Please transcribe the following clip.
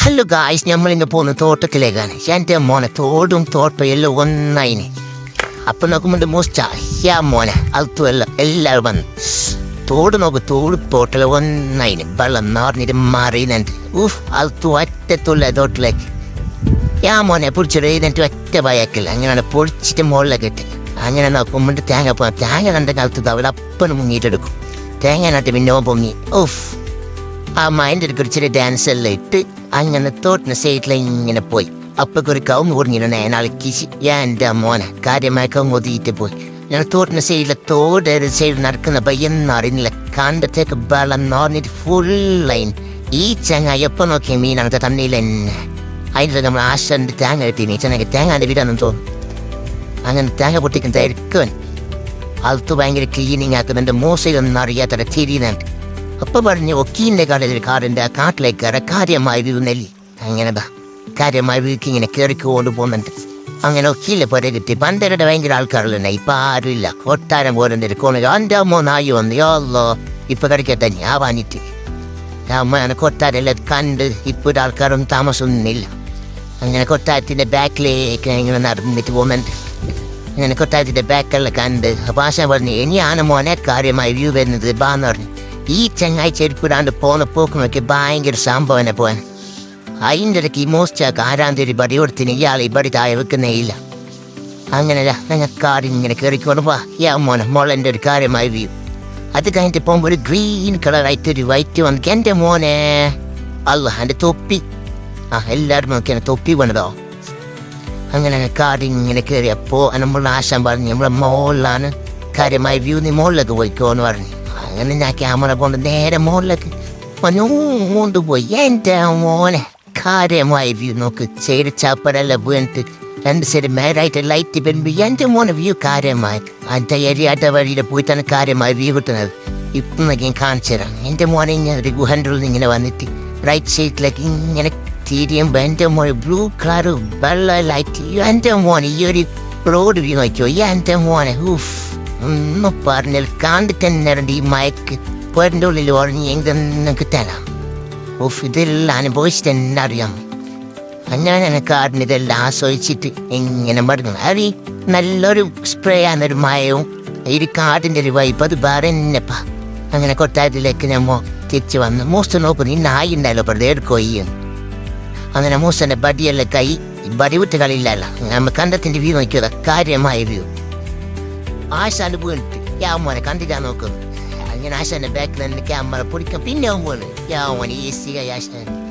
Hello guys നമ്മൾ ഇന്ന് പോകുന്ന തോട്ടത്തിലേക്കാണ്. എന്റെ മോനെ തോടും തോട്ടം എല്ലാം ഒന്നായിന്. അപ്പം നോക്കുമ്പോൾ മോസ്റ്റാ യാ മോനെ അതും എല്ലാം എല്ലാവരും വന്ന്. തോട് നോക്ക് തോട് തോട്ടിൽ ഒന്നായിന്. വെള്ളം നിറഞ്ഞിട്ട് മറിയുന്നുണ്ട്. ഊഫ് അത് ഒറ്റത്തുള്ള തോട്ടിലേക്ക്. യാ മോനെ പൊടിച്ചിട്ട് എന്നിട്ട് ഒറ്റ ഭയക്കില്ല അങ്ങനെയാണ് പൊടിച്ചിട്ട് മുകളിലേക്ക് ഇട്ട്. അങ്ങനെ നോക്കുമ്പോൾ തേങ്ങ പോ തേങ്ങ കണ്ട കാലത്ത് അവിടെ അപ്പനും മുങ്ങിയിട്ടെടുക്കും. തേങ്ങ നട്ട് പിന്നെ പൊങ്ങി. ഊഫ് ആ മൈൻഡ് ഒരു ഇച്ചിരി ഡാൻസ് എല്ലാം ഇട്ട് അങ്ങനെ തോട്ടിന് സൈഡിൽ ഇങ്ങനെ പോയി. അപ്പൊക്കെ ഒരു കവുങ്ങ് കിശി ഞാൻ എന്റെ മോനെ കാര്യമായ കവുങ്ങ് ഒതിയിട്ട് പോയി. ഞാൻ തോട്ടിന് സൈഡിലെ തോട് സൈഡിൽ നടക്കുന്ന പയ്യെന്ന് അറിയുന്നില്ല. കണ്ടത്തേക്ക് വെള്ളം നിറഞ്ഞിട്ട് ഫുൾ ലൈൻ ഈ ചങ്ങ എപ്പോൾ നോക്കിയ മീനാണ് തണ്ണിയിൽ തന്നെ. അതിന്റെ നമ്മൾ ആശന്റെ തേങ്ങ കിട്ടീനി. ചെന്നൈക്ക് തേങ്ങാന്റെ വീടാണെന്ന് തോന്നുന്നു. അങ്ങനെ തേങ്ങ പൊട്ടിക്കുന്ന തിരക്കുവൻ അത് ഭയങ്കര ക്ലീനിങ് ആക്കുന്നുണ്ട് മോശയൊന്നും അറിയാത്ത തിരിയുന്നുണ്ട് അപ്പൊ പറഞ്ഞു ഒക്കീന്റെ കടയിൽ കാറിന്റെ ആ കാട്ടിലേക്ക് കയറാൻ കാര്യമായി നെല്ലി. അങ്ങനെതാ. കാര്യമായി വീക്ക് ഇങ്ങനെ കയറിക്കൊണ്ട് പോകുന്നുണ്ട് അങ്ങനെ ഒക്കീലെ പുര കിട്ടി. പണ്ടരുടെ ഭയങ്കര ആൾക്കാരുള്ള ഇപ്പൊ ആരുമില്ല കൊട്ടാരം പോലുണ്ട് കോണ എന്റെ അമ്മ നായി വന്നു. യോല്ലോ ഇപ്പൊ കിടക്കട്ടെ ഞാൻ വാങ്ങിട്ട്. അമ്മയാണ് കൊട്ടാരെല്ലാം കണ്ട് ഇപ്പൊ ഒരു താമസമൊന്നുമില്ല. അങ്ങനെ കൊട്ടാരത്തിന്റെ ബാക്കിലേക്ക് ഇങ്ങനെ നടന്നിട്ട് പോകുന്നുണ്ട് അങ്ങനെ കൊട്ടാരത്തിന്റെ ബാക്കെല്ലാം കണ്ട്. ആശ പറഞ്ഞു ഇനിയാണ് മോനെ കാര്യമായി വ്യൂ വരുന്നത്. ബാന്ന് പറഞ്ഞു. ഈ ചങ്ങായി ചെരുപ്പിടാണ്ട് പോന്ന പോക്ക് നോക്കി ഭയങ്കര സംഭവനെ പോവാൻ. അതിന്റെ ഇടയ്ക്ക് ഈ മോസ്റ്റാക്ക് ആരാന്തരി ബടി കൊടുത്തിന് ഇയാൾ ഈ ബടി താഴെ വെക്കുന്നേ ഇല്ല. അങ്ങനെ ഞങ്ങൾ കാടി ഇങ്ങനെ കയറിക്കൊണ്ട് പോവാ യാ മോനെ മോളെന്റെ ഒരു കാര്യമായി വ്യൂ. അത് കഴിഞ്ഞിട്ട് പോകുമ്പോൾ ഒരു ഗ്രീൻ കളറായിട്ട് ഒരു വൈറ്റ് വന്നു എന്റെ മോനെ അല്ല എന്റെ തൊപ്പി. ആ എല്ലാവരും നോക്കി എന്നെ തൊപ്പി പണിതോ അങ്ങനെ കാടി ഇങ്ങനെ കയറിയപ്പോൾ നമ്മൾ ആശാൻ പറഞ്ഞു നമ്മളെ മോളിലാണ് കാര്യമായി വ്യൂ നീ മുകളിലേക്ക് പോയിക്കോ എന്ന് പറഞ്ഞു. അങ്ങനെ ഞാൻ ക്യാമറ കൊണ്ട് നേരെ മോളിലേക്ക് കൊണ്ട് പോയി. എന്റെ മോനെ കാര്യമായി വ്യൂ നോക്ക്. സൈഡ് ചാപ്പടെല്ലാം വീണിട്ട് രണ്ട് സൈഡ് മേലായിട്ട് ലൈറ്റ് വരുമ്പോൾ എന്റെ മോനെ വ്യൂ കാര്യമായി. എന്റെ ഏരിയാട്ട വഴിയിൽ പോയി തന്നെ കാര്യമായി വ്യൂ കിട്ടുന്നത്. ഇപ്പം ഞാൻ കാണിച്ചു തരാം. എന്റെ മോനെ ഇങ്ങനെ ഒരു ഗുഹന്റെ ഉള്ളിൽ ഇങ്ങനെ വന്നിട്ട് റൈറ്റ് സൈഡിലേക്ക് ഇങ്ങനെ തിരിയുമ്പോൾ എന്റെ മോനെ ബ്ലൂ കളർ വെള്ള ലൈറ്റ് എന്റെ മോനെ ഈ ഒരു റോഡ് വ്യൂ നോക്കിയോ? എന്റെ മോനെ ഊഫ് ഒന്നും പറഞ്ഞാൽ കണ്ടിട്ട് തന്നെ ഈ മയക്ക് പേരിന്റെ ഉള്ളിൽ ഉറങ്ങി എങ്ങനെ കിട്ടാനാ. ഓഫ് ഇതെല്ലാം അനുഭവിച്ചിട്ട് തന്നെ അറിയാം. അങ്ങനെ കാടിന് ഇതെല്ലാം ആസ്വദിച്ചിട്ട് ഇങ്ങനെ മടങ്ങും അറി നല്ലൊരു സ്പ്രേ ആണൊരു മയവും ഈ കാടിന്റെ ഒരു വൈപ്പ് അത് വേറെ തന്നെപ്പാ. അങ്ങനെ കൊട്ടാരത്തിലേക്ക് നമ്മോ തിരിച്ചു വന്ന് മൂസ് നോക്കുന്നു ഈ നായി ഉണ്ടായല്ലോ വെറുതെ എടുക്കുകയും അങ്ങനെ മൂസന്റെ ബടിയല്ല കൈ ബടി വിട്ട് കളിയില്ലല്ലോ നമ്മൾ കണ്ടത്തിന്റെ വ്യൂ നോക്കിയത് കാര്യമായ വ്യൂ ആശാന്റെ വീണിട്ട് യാ മോനെ കണ്ടിട്ടാ നോക്കുന്നു അങ്ങനെ ആശാന്റെ ബാക്കിൽ നിന്ന് ക്യാമറ പൊടിക്കാൻ പിന്നെ അവൻ വീണ്. യാ മോനെ ഈസിയായി ആശാൻ.